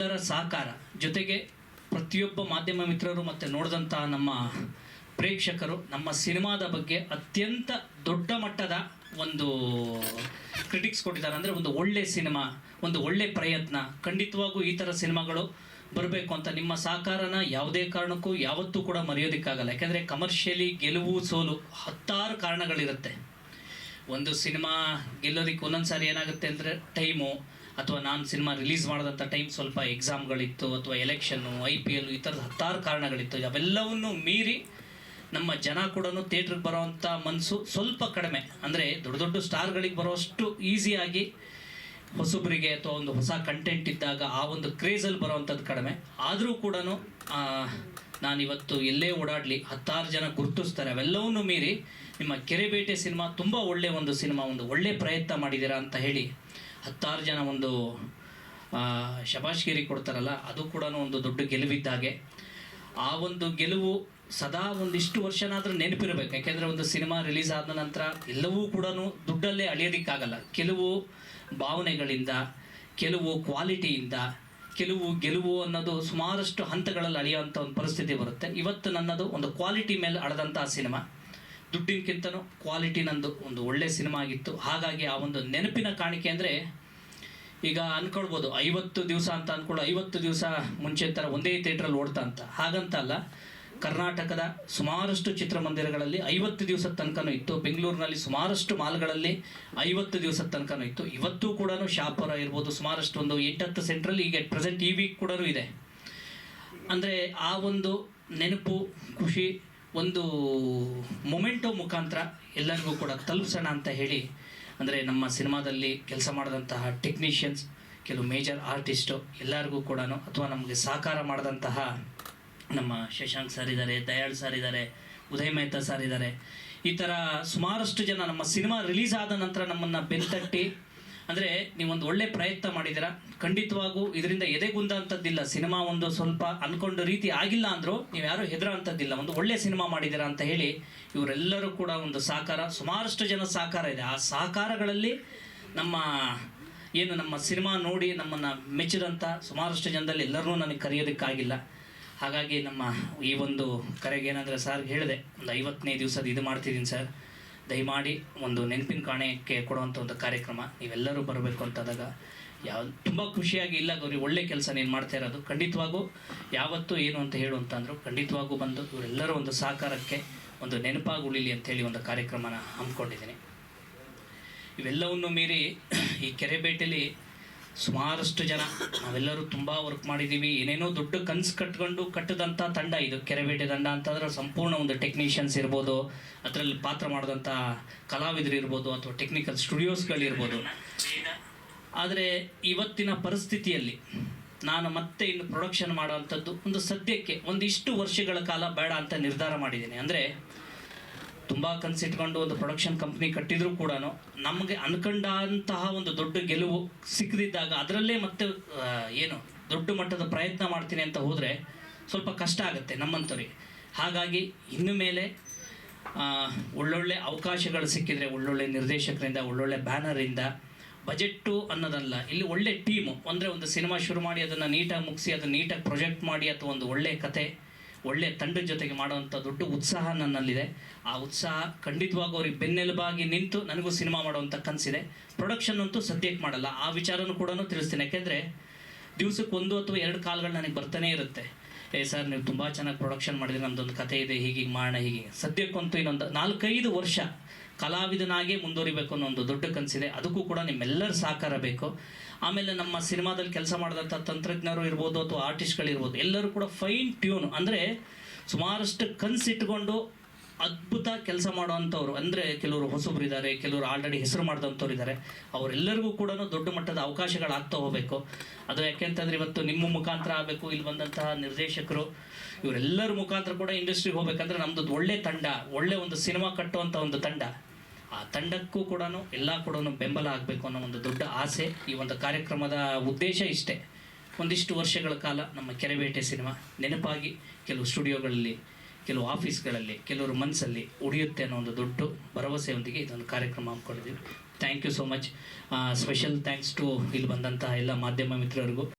ಸಹಕಾರ ಜೊತೆಗೆ ಪ್ರತಿಯೊಬ್ಬ ಮಾಧ್ಯಮ ಮಿತ್ರರು ಮತ್ತು ನೋಡಿದಂತಹ ನಮ್ಮ ಪ್ರೇಕ್ಷಕರು ನಮ್ಮ ಸಿನಿಮಾದ ಬಗ್ಗೆ ಅತ್ಯಂತ ದೊಡ್ಡ ಮಟ್ಟದ ಒಂದು ಕ್ರಿಟಿಕ್ಸ್ ಕೊಟ್ಟಿದ್ದಾರೆ. ಅಂದರೆ ಒಂದು ಒಳ್ಳೆ ಸಿನಿಮಾ, ಒಂದು ಒಳ್ಳೆ ಪ್ರಯತ್ನ. ಖಂಡಿತವಾಗೂ ಈ ಥರ ಸಿನಿಮಾಗಳು ಬರಬೇಕು ಅಂತ ನಿಮ್ಮ ಸಹಕಾರನ ಯಾವುದೇ ಕಾರಣಕ್ಕೂ ಯಾವತ್ತೂ ಕೂಡ ಮರೆಯೋದಕ್ಕಾಗಲ್ಲ. ಯಾಕೆಂದರೆ ಕಮರ್ಷಿಯಲಿ ಗೆಲುವು, ಸೋಲು ಹತ್ತಾರು ಕಾರಣಗಳಿರುತ್ತೆ. ಒಂದು ಸಿನಿಮಾ ಗೆಲ್ಲೋದಕ್ಕೆ ಒಂದೊಂದು ಸಾರಿ ಏನಾಗುತ್ತೆ ಅಂದರೆ ಟೈಮು ಅಥವಾ ನಾನು ಸಿನಿಮಾ ರಿಲೀಸ್ ಮಾಡಿದಂಥ ಟೈಮ್ ಸ್ವಲ್ಪ ಎಕ್ಸಾಮ್ಗಳಿತ್ತು ಅಥವಾ ಎಲೆಕ್ಷನ್ನು ಐ ಪಿ ಎಲ್ ಈ ಥರದ ಹತ್ತಾರು ಕಾರಣಗಳಿತ್ತು. ಅವೆಲ್ಲವನ್ನು ಮೀರಿ ನಮ್ಮ ಜನ ಕೂಡ ಥಿಯೇಟ್ರಿಗೆ ಬರೋವಂಥ ಮನಸ್ಸು ಸ್ವಲ್ಪ ಕಡಿಮೆ. ಅಂದರೆ ದೊಡ್ಡ ದೊಡ್ಡ ಸ್ಟಾರ್ಗಳಿಗೆ ಬರೋಷ್ಟು ಈಸಿಯಾಗಿ ಹೊಸಬರಿಗೆ ಅಥವಾ ಒಂದು ಹೊಸ ಕಂಟೆಂಟ್ ಇದ್ದಾಗ ಆ ಒಂದು ಕ್ರೇಜಲ್ಲಿ ಬರೋವಂಥದ್ದು ಕಡಿಮೆ. ಆದರೂ ಕೂಡ ನಾನಿವತ್ತು ಎಲ್ಲೇ ಓಡಾಡಲಿ, ಹತ್ತಾರು ಜನ ಗುರುತಿಸ್ತಾರೆ, ಅವೆಲ್ಲವನ್ನೂ ಮೀರಿ ನಿಮ್ಮ ಕೆರೆಬೇಟೆ ಸಿನಿಮಾ ತುಂಬ ಒಳ್ಳೆಯ ಒಂದು ಸಿನಿಮಾ, ಒಂದು ಒಳ್ಳೆ ಪ್ರಯತ್ನ ಮಾಡಿದ್ದೀರಾ ಅಂತ ಹೇಳಿ ಹತ್ತಾರು ಜನ ಒಂದು ಶಬಾಷ್ಗಿರಿ ಕೊಡ್ತಾರಲ್ಲ, ಅದು ಕೂಡ ಒಂದು ದೊಡ್ಡ ಗೆಲುವಿದ್ದಾಗೆ ಆ ಒಂದು ಗೆಲುವು ಸದಾ ಒಂದಿಷ್ಟು ವರ್ಷನಾದರೂ ನೆನಪಿರಬೇಕು. ಯಾಕೆಂದರೆ ಒಂದು ಸಿನಿಮಾ ರಿಲೀಸ್ ಆದ ನಂತರ ಎಲ್ಲವೂ ಕೂಡ ದುಡ್ಡಲ್ಲೇ ಅಳಿಯೋದಕ್ಕಾಗಲ್ಲ. ಕೆಲವು ಭಾವನೆಗಳಿಂದ, ಕೆಲವು ಕ್ವಾಲಿಟಿಯಿಂದ, ಕೆಲವು ಗೆಲುವು ಅನ್ನೋದು ಸುಮಾರಷ್ಟು ಹಂತಗಳಲ್ಲಿ ಅಳಿಯುವಂಥ ಒಂದು ಪರಿಸ್ಥಿತಿ ಬರುತ್ತೆ. ಇವತ್ತು ನನ್ನದು ಒಂದು ಕ್ವಾಲಿಟಿ ಮೇಲೆ ಅಳೆದಂಥ ಸಿನಿಮಾ. ದುಡ್ಡಿನಕ್ಕಿಂತನೂ ಕ್ವಾಲಿಟಿ ನಂದು ಒಂದು ಒಳ್ಳೆ ಸಿನಿಮಾ ಆಗಿತ್ತು. ಹಾಗಾಗಿ ಆ ಒಂದು ನೆನಪಿನ ಕಾಣಿಕೆ ಅಂದರೆ ಈಗ ಅಂದ್ಕೊಳ್ಬೋದು ಐವತ್ತು ದಿವಸ ಅಂತ ಅನ್ಕೊಳ್ಳೋ, ಐವತ್ತು ದಿವಸ ಮುಂಚೆ ಥರ ಒಂದೇ ಥಿಯೇಟ್ರಲ್ಲಿ ಓಡ್ತಾ ಅಂತ. ಹಾಗಂತ ಅಲ್ಲ, ಕರ್ನಾಟಕದ ಸುಮಾರಷ್ಟು ಚಿತ್ರಮಂದಿರಗಳಲ್ಲಿ ಐವತ್ತು ದಿವಸದ ತನಕನೂ ಇತ್ತು. ಬೆಂಗಳೂರಿನಲ್ಲಿ ಸುಮಾರಷ್ಟು ಮಾಲ್ಗಳಲ್ಲಿ ಐವತ್ತು ದಿವಸದ ತನಕನೂ ಇತ್ತು. ಇವತ್ತು ಕೂಡ ಶಾಪರ ಇರ್ಬೋದು, ಸುಮಾರಷ್ಟು ಒಂದು ಎಂಟತ್ತು ಸೆಂಟ್ರಲ್ಲಿ ಈಗ ಪ್ರೆಸೆಂಟ್ ಈ ವೀಕ್ ಕೂಡ ಇದೆ. ಅಂದರೆ ಆ ಒಂದು ನೆನಪು, ಖುಷಿ ಒಂದು ಮೊಮೆಂಟೋ ಮುಖಾಂತರ ಎಲ್ಲರಿಗೂ ಕೂಡ ತಲುಪಿಸೋಣ ಅಂತ ಹೇಳಿ, ಅಂದರೆ ನಮ್ಮ ಸಿನಿಮಾದಲ್ಲಿ ಕೆಲಸ ಮಾಡಿದಂತಹ ಟೆಕ್ನಿಷಿಯನ್ಸ್, ಕೆಲವು ಮೇಜರ್ ಆರ್ಟಿಸ್ಟು ಎಲ್ಲರಿಗೂ ಕೂಡ ಅಥವಾ ನಮಗೆ ಸಹಕಾರ ಮಾಡಿದಂತಹ ನಮ್ಮ ಶಶಾಂಕ್ ಸರ್ ಇದ್ದಾರೆ ದಯಾಳ್ ಸರ್ ಇದ್ದಾರೆ ಉದಯ್ ಮೆಹ್ತಾ ಸರ್ ಇದ್ದಾರೆ ಈ ಥರ ಸುಮಾರಷ್ಟು ಜನ ನಮ್ಮ ಸಿನಿಮಾ ರಿಲೀಸ್ ಆದ ನಂತರ ನಮ್ಮನ್ನು ಬೆಂತಟ್ಟಿ ಅಂದರೆ ನೀವೊಂದು ಒಳ್ಳೆ ಪ್ರಯತ್ನ ಮಾಡಿದ್ದೀರಾ? ಖಂಡಿತವಾಗೂ ಇದರಿಂದ ಎದೆಗುಂದ ಅಂಥದ್ದಿಲ್ಲ ಸಿನಿಮಾ ಒಂದು ಸ್ವಲ್ಪ ಅನ್ಕೊಂಡ ರೀತಿ ಆಗಿಲ್ಲ ಅಂದರೂ ನೀವು ಯಾರು ಹೆದರಂಥದ್ದಿಲ್ಲ ಒಂದು ಒಳ್ಳೆ ಸಿನಿಮಾ ಮಾಡಿದಿರ ಅಂತ ಹೇಳಿ ಇವರೆಲ್ಲರೂ ಕೂಡ ಒಂದು ಸಹಕಾರ ಸುಮಾರಷ್ಟು ಜನ ಸಹಕಾರ ಇದೆ. ಆ ಸಹಕಾರಗಳಲ್ಲಿ ನಮ್ಮ ಏನು ನಮ್ಮ ಸಿನಿಮಾ ನೋಡಿ ನಮ್ಮನ್ನು ಮೆಚ್ಚಿದಂಥ ಸುಮಾರಷ್ಟು ಜನದಲ್ಲಿ ಎಲ್ಲರನ್ನೂ ನನಗೆ ಕರೆಯೋದಕ್ಕಾಗಿಲ್ಲ. ಹಾಗಾಗಿ ನಮ್ಮ ಈ ಒಂದು ಕರೆಗೆ ಏನಂದರೆ ಸರ್ ಹೇಳಿದೆ, ಒಂದು ಐವತ್ತನೇ ದಿವಸದ ಇದು ಮಾಡ್ತಿದ್ದೀನಿ ಸರ್. ದಯಮಾಡಿ ಒಂದು ನೆನಪಿನ ಕಾಣಿಕೆ ಕೊಡುವಂಥ ಒಂದು ಕಾರ್ಯಕ್ರಮ. ನೀವೆಲ್ಲರೂ ಬರಬೇಕು ಅಂತಾದಾಗ ಯಾವ, ತುಂಬ ಖುಷಿಯಾಗಿ ಇಲ್ಲ ಗೌರಿ, ಒಳ್ಳೆ ಕೆಲಸ ನೀನು ಮಾಡ್ತಾ ಇರೋದು. ಖಂಡಿತವಾಗೂ ಯಾವತ್ತೂ ಏನು ಅಂತ ಹೇಳು ಅಂತಂದರು ಖಂಡಿತವಾಗೂ ಬಂದು ಇವರೆಲ್ಲರೂ ಒಂದು ಸಹಕಾರಕ್ಕೆ ಒಂದು ನೆನಪಾಗಿ ಉಳಿಲಿ ಅಂತೇಳಿ ಒಂದು ಕಾರ್ಯಕ್ರಮನ ಹಮ್ಮಿಕೊಂಡಿದ್ದೀನಿ. ಇವೆಲ್ಲವನ್ನು ಮೀರಿ ಈ ಕೆರೆಬೇಟೆಲಿ ಸುಮಾರಷ್ಟು ಜನ. ನಾವೆಲ್ಲರೂ ತುಂಬ ವರ್ಕ್ ಮಾಡಿದ್ದೀವಿ. ಏನೇನೋ ದೊಡ್ಡ ಕನ್ಸು ಕಟ್ಕೊಂಡು ಕಟ್ಟದಂಥ ತಂಡ. ಇದು ಕೆರೆಬೇಟೆ ತಂಡ ಅಂತಂದ್ರೆ ಸಂಪೂರ್ಣ ಒಂದು ಟೆಕ್ನಿಷಿಯನ್ಸ್ ಇರ್ಬೋದು, ಅದರಲ್ಲಿ ಪಾತ್ರ ಮಾಡಿದಂಥ ಕಲಾವಿದರು ಇರ್ಬೋದು ಅಥವಾ ಟೆಕ್ನಿಕಲ್ ಸ್ಟುಡಿಯೋಸ್ಗಳಿರ್ಬೋದು ಆದರೆ ಇವತ್ತಿನ ಪರಿಸ್ಥಿತಿಯಲ್ಲಿ ನಾನು ಮತ್ತೆ ಇನ್ನು ಪ್ರೊಡಕ್ಷನ್ ಮಾಡುವಂಥದ್ದು ಒಂದು ಸದ್ಯಕ್ಕೆ ಒಂದಿಷ್ಟು ವರ್ಷಗಳ ಕಾಲ ಬೇಡ ಅಂತ ನಿರ್ಧಾರ ಮಾಡಿದ್ದೀನಿ. ಅಂದರೆ ತುಂಬ ಕನಸಿಟ್ಕೊಂಡು ಒಂದು ಪ್ರೊಡಕ್ಷನ್ ಕಂಪ್ನಿ ಕಟ್ಟಿದ್ರು ಕೂಡ ನಮಗೆ ಅನ್ಕೊಂಡಂತಹ ಒಂದು ದೊಡ್ಡ ಗೆಲುವು ಸಿಕ್ಕದಿದ್ದಾಗ ಅದರಲ್ಲೇ ಮತ್ತೆ ಏನು ದೊಡ್ಡ ಮಟ್ಟದ ಪ್ರಯತ್ನ ಮಾಡ್ತೀನಿ ಅಂತ ಹೋದರೆ ಸ್ವಲ್ಪ ಕಷ್ಟ ಆಗುತ್ತೆ ನಮ್ಮಂಥವ್ರಿಗೆ ಹಾಗಾಗಿ ಇನ್ನು ಮೇಲೆ ಒಳ್ಳೊಳ್ಳೆ ಅವಕಾಶಗಳು ಸಿಕ್ಕಿದರೆ, ಒಳ್ಳೊಳ್ಳೆ ನಿರ್ದೇಶಕರಿಂದ, ಒಳ್ಳೊಳ್ಳೆ ಬ್ಯಾನರಿಂದ, ಬಜೆಟ್ಟು ಅನ್ನೋದಲ್ಲ, ಇಲ್ಲಿ ಒಳ್ಳೆ ಟೀಮು. ಅಂದರೆ ಒಂದು ಸಿನಿಮಾ ಶುರು ಮಾಡಿ ಅದನ್ನು ನೀಟಾಗಿ ಮುಗಿಸಿ, ಅದನ್ನು ನೀಟಾಗಿ ಪ್ರೊಜೆಕ್ಟ್ ಮಾಡಿ ಅಥವಾ ಒಂದು ಒಳ್ಳೆ ಕತೆ ಒಳ್ಳೆ ತಂಡದ ಜೊತೆಗೆ ಮಾಡುವಂಥ ದೊಡ್ಡ ಉತ್ಸಾಹ ನನ್ನಲ್ಲಿದೆ. ಆ ಉತ್ಸಾಹ ಖಂಡಿತವಾಗೂ ಅವ್ರಿಗೆ ಬೆನ್ನೆಲುಬಾಗಿ ನಿಂತು ನನಗೂ ಸಿನಿಮಾ ಮಾಡುವಂಥ ಕನಸಿದೆ. ಪ್ರೊಡಕ್ಷನ್ ಅಂತೂ ಸದ್ಯಕ್ಕೆ ಮಾಡಲ್ಲ. ಆ ವಿಚಾರನೂ ಕೂಡ ತಿಳಿಸ್ತೀನಿ. ಯಾಕೆಂದರೆ ದಿವಸಕ್ಕೆ ಒಂದು ಅಥವಾ ಎರಡು ಕಾಲ್ಗಳು ನನಗೆ ಬರ್ತಾನೆ ಇರುತ್ತೆ. ಏ ಸರ್, ನೀವು ತುಂಬ ಚೆನ್ನಾಗಿ ಪ್ರೊಡಕ್ಷನ್ ಮಾಡಿದ್ರೆ. ನಮ್ಮದೊಂದು ಕತೆ ಇದೆ. ಹೀಗೆ ಮಾಡೋಣ ಹೀಗೆ ಸದ್ಯಕ್ಕಂತೂ ಇನ್ನೊಂದು ನಾಲ್ಕೈದು ವರ್ಷ ಕಲಾವಿದನಾಗೇ ಮುಂದುವರಿಬೇಕು ಅನ್ನೋ ಒಂದು ದೊಡ್ಡ ಕನಸಿದೆ. ಅದಕ್ಕೂ ಕೂಡ ನಿಮ್ಮೆಲ್ಲರ ಸಹಕಾರ ಬೇಕು. ಆಮೇಲೆ ನಮ್ಮ ಸಿನಿಮಾದಲ್ಲಿ ಕೆಲಸ ಮಾಡಿದಂಥ ತಂತ್ರಜ್ಞರು ಇರ್ಬೋದು ಅಥವಾ ಆರ್ಟಿಸ್ಟ್ಗಳಿರ್ಬೋದು, ಎಲ್ಲರೂ ಕೂಡ ಫೈನ್ ಟ್ಯೂನ್ ಅಂದರೆ ಸುಮಾರಷ್ಟು ಕನಸಿಟ್ಕೊಂಡು ಅದ್ಭುತ ಕೆಲಸ ಮಾಡುವಂಥವ್ರು. ಅಂದರೆ ಕೆಲವರು ಹೊಸಬ್ರು ಇದ್ದಾರೆ ಕೆಲವರು ಆಲ್ರೆಡಿ ಹೆಸರು ಮಾಡಿದಂಥವ್ರು ಇದ್ದಾರೆ. ಅವರೆಲ್ಲರಿಗೂ ಕೂಡ ದೊಡ್ಡ ಮಟ್ಟದ ಅವಕಾಶಗಳಾಗ್ತಾ ಹೋಗಬೇಕು. ಅದು ಯಾಕೆಂತಂದ್ರೆ ಇವತ್ತು ನಿಮ್ಮ ಮುಖಾಂತರ ಆಗಬೇಕು, ಇಲ್ಲಿ ಬಂದಂತಹ ನಿರ್ದೇಶಕರು, ಇವರೆಲ್ಲರ ಮುಖಾಂತರ ಕೂಡ ಇಂಡಸ್ಟ್ರಿಗೆ ಹೋಗ್ಬೇಕಂದ್ರೆ ನಮ್ಮದು ಒಳ್ಳೆ ತಂಡ, ಒಳ್ಳೆ ಒಂದು ಸಿನಿಮಾ ಕಟ್ಟುವಂಥ ಒಂದು ತಂಡ. ಆ ತಂಡಕ್ಕೂ ಕೂಡ ಎಲ್ಲ ಕೂಡ ಬೆಂಬಲ ಆಗಬೇಕು ಅನ್ನೋ ಒಂದು ದೊಡ್ಡ ಆಸೆ ಈ ಒಂದು ಕಾರ್ಯಕ್ರಮದ ಉದ್ದೇಶ ಇಷ್ಟೇ. ಒಂದಿಷ್ಟು ವರ್ಷಗಳ ಕಾಲ ನಮ್ಮ ಕೆರೆಬೇಟೆ ಸಿನಿಮಾ ನೆನಪಾಗಿ ಕೆಲವು ಸ್ಟುಡಿಯೋಗಳಲ್ಲಿ, ಕೆಲವು ಆಫೀಸ್ಗಳಲ್ಲಿ, ಕೆಲವರು ಮನಸ್ಸಲ್ಲಿ ಉಳಿಯುತ್ತೆ ಅನ್ನೋ ಒಂದು ದೊಡ್ಡ ಭರವಸೆಯೊಂದಿಗೆ ಇದೊಂದು ಕಾರ್ಯಕ್ರಮ ಹಮ್ಮಿಕೊಂಡಿದ್ದೀವಿ. Thank you so much special thanks to ಇಲ್ಲಿ ಬಂದಂತಹ ಎಲ್ಲ ಮಾಧ್ಯಮ ಮಿತ್ರರಿಗೂ.